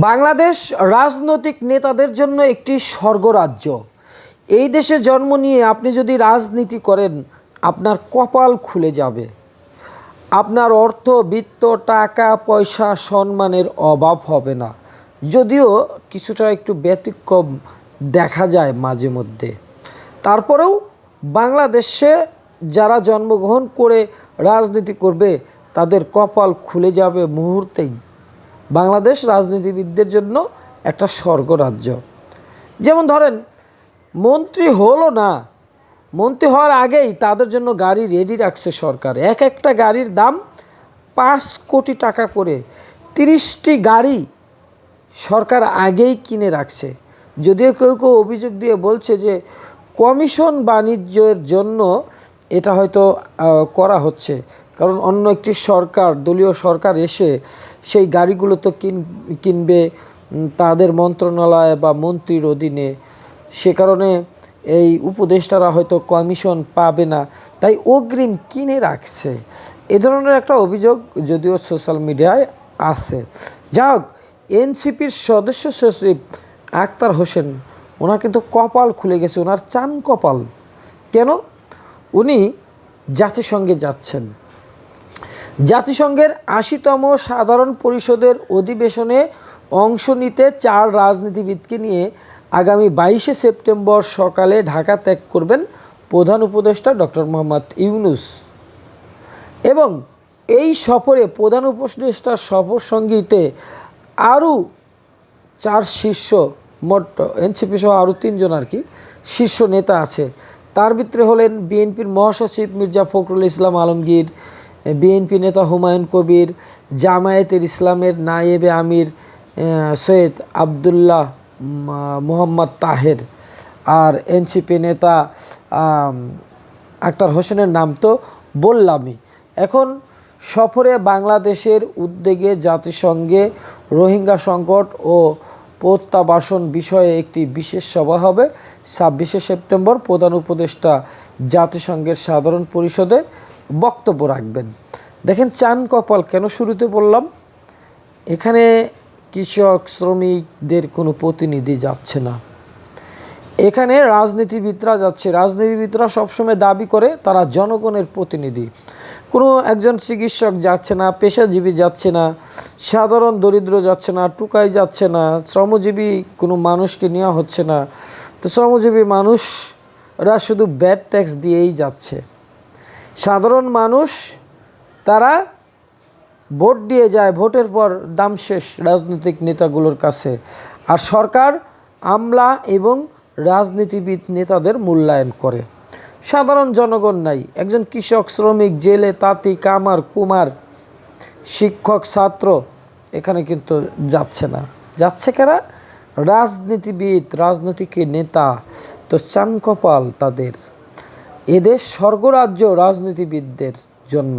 বাংলাদেশ রাজনৈতিক নেতাদের জন্য একটি স্বর্গরাজ্য। এই দেশে জন্ম নিয়ে আপনি যদি রাজনীতি করেন, আপনার কপাল খুলে যাবে। আপনার অর্থ, বিত্ত, টাকা, পয়সা, সম্মানের অভাব হবে না। যদিও কিছুটা একটু ব্যতিক্রম দেখা যায় মাঝে মধ্যে। তারপরেও বাংলাদেশে যারা জন্মগ্রহণ করে রাজনীতি করবে, তাদের কপাল খুলে যাবে মুহূর্তেই। বাংলাদেশ রাজনীতিবিদদের জন্য একটা স্বর্গরাজ্য। যেমন ধরেন, মন্ত্রী হলো না, মন্ত্রী হওয়ার আগেই তাদের জন্য গাড়ি রেডি রাখছে সরকার। এক একটা গাড়ির দাম পাঁচ কোটি টাকা করে। তিরিশটি গাড়ি সরকার আগেই কিনে রাখছে। যদিও কেউ কেউ অভিযোগ দিয়ে বলছে যে, কমিশন বাণিজ্যের জন্য এটা হয়তো করা হচ্ছে। কারণ অন্য একটি সরকার, দলীয় সরকার এসে সেই গাড়িগুলো তো কিন, কিনবে তাদের মন্ত্রণালয় বা মন্ত্রীর অধীনে। সে কারণে এই উপদেষ্টারা হয়তো কমিশন পাবে না। তাই অগ্রিম কিনে রাখছে। এ ধরনের একটা অভিযোগ যদিও সোশ্যাল মিডিয়ায় আছে। যা হোক, এনসিপির সদস্য সচিব আক্তার হোসেন, ওনার কিন্তু কপাল খুলে গেছে, ওনার চান কপাল। কেন? উনি জাতিসংঘে যাচ্ছেন। জাতিসংঘের আশিতম সাধারণ পরিষদের অধিবেশনে অংশ নিতে চার রাজনীতিবিদকে নিয়ে আগামী বাইশে সেপ্টেম্বর সকালে ঢাকা ত্যাগ করবেন প্রধান উপদেষ্টা ডক্টর মোহাম্মদ ইউনুস। এবং এই সফরে প্রধান উপদেষ্টার সফর সঙ্গীতে আরও চার শীর্ষ মোট এনসিপি সহ আরও তিনজন আর কি শীর্ষ নেতা আছে। তার ভিতরে হলেন বিএনপির মহাসচিব মির্জা ফখরুল ইসলাম আলমগীর বিএনপি নেতা হুমায়ুন কবির, জামায়াতের ইসলামের নায়েবে আমির সৈয়দ আবদুল্লাহ মোহাম্মদ তাহের আর এনসিপি নেতা আক্তার হোসেনের নাম তো বললামই। এখন সফরে বাংলাদেশের উদ্যোগে জাতিসংঘে রোহিঙ্গা সংকট ও প্রত্যাবাসন বিষয়ে একটি বিশেষ সভা হবে। ছাব্বিশে সেপ্টেম্বর প্রধান উপদেষ্টা জাতিসংঘের সাধারণ পরিষদে বক্তব্য রাখবেন। দেখেন, চান কপাল কেন শুরুতে বললাম? এখানে কৃষক, শ্রমিকদের কোনো প্রতিনিধি যাচ্ছে না। এখানে রাজনীতিবিদরা যাচ্ছে। রাজনীতিবিদরা সবসময় দাবি করে, তারা জনগণের প্রতিনিধি। কোনো একজন চিকিৎসক যাচ্ছে না, পেশাজীবী যাচ্ছে না, সাধারণ দরিদ্র যাচ্ছে না, টুকাই যাচ্ছে না, শ্রমজীবী কোনো মানুষকে নেওয়া হচ্ছে না। তো শ্রমজীবী মানুষরা শুধু ব্যাড ট্যাক্স দিয়েই যাচ্ছে। সাধারণ মানুষ, তারা ভোট দিয়ে যায়, ভোটের পর দাম শেষ রাজনৈতিক নেতাগুলোর কাছে। আর সরকার, আমলা এবং রাজনীতিবিদ নেতাদের মূল্যায়ন করে। সাধারণ জনগণ নাই। একজন কৃষক, শ্রমিক, জেলে, তাঁতি, কামার, কুমার, শিক্ষক, ছাত্র, এখানে কিন্তু যাচ্ছে না। যাচ্ছে কারা? রাজনীতিবিদ, রাজনৈতিক নেতা। তো চান কপাল তাদের। এদেশ স্বর্গরাজ্য রাজনীতিবিদদের জন্য।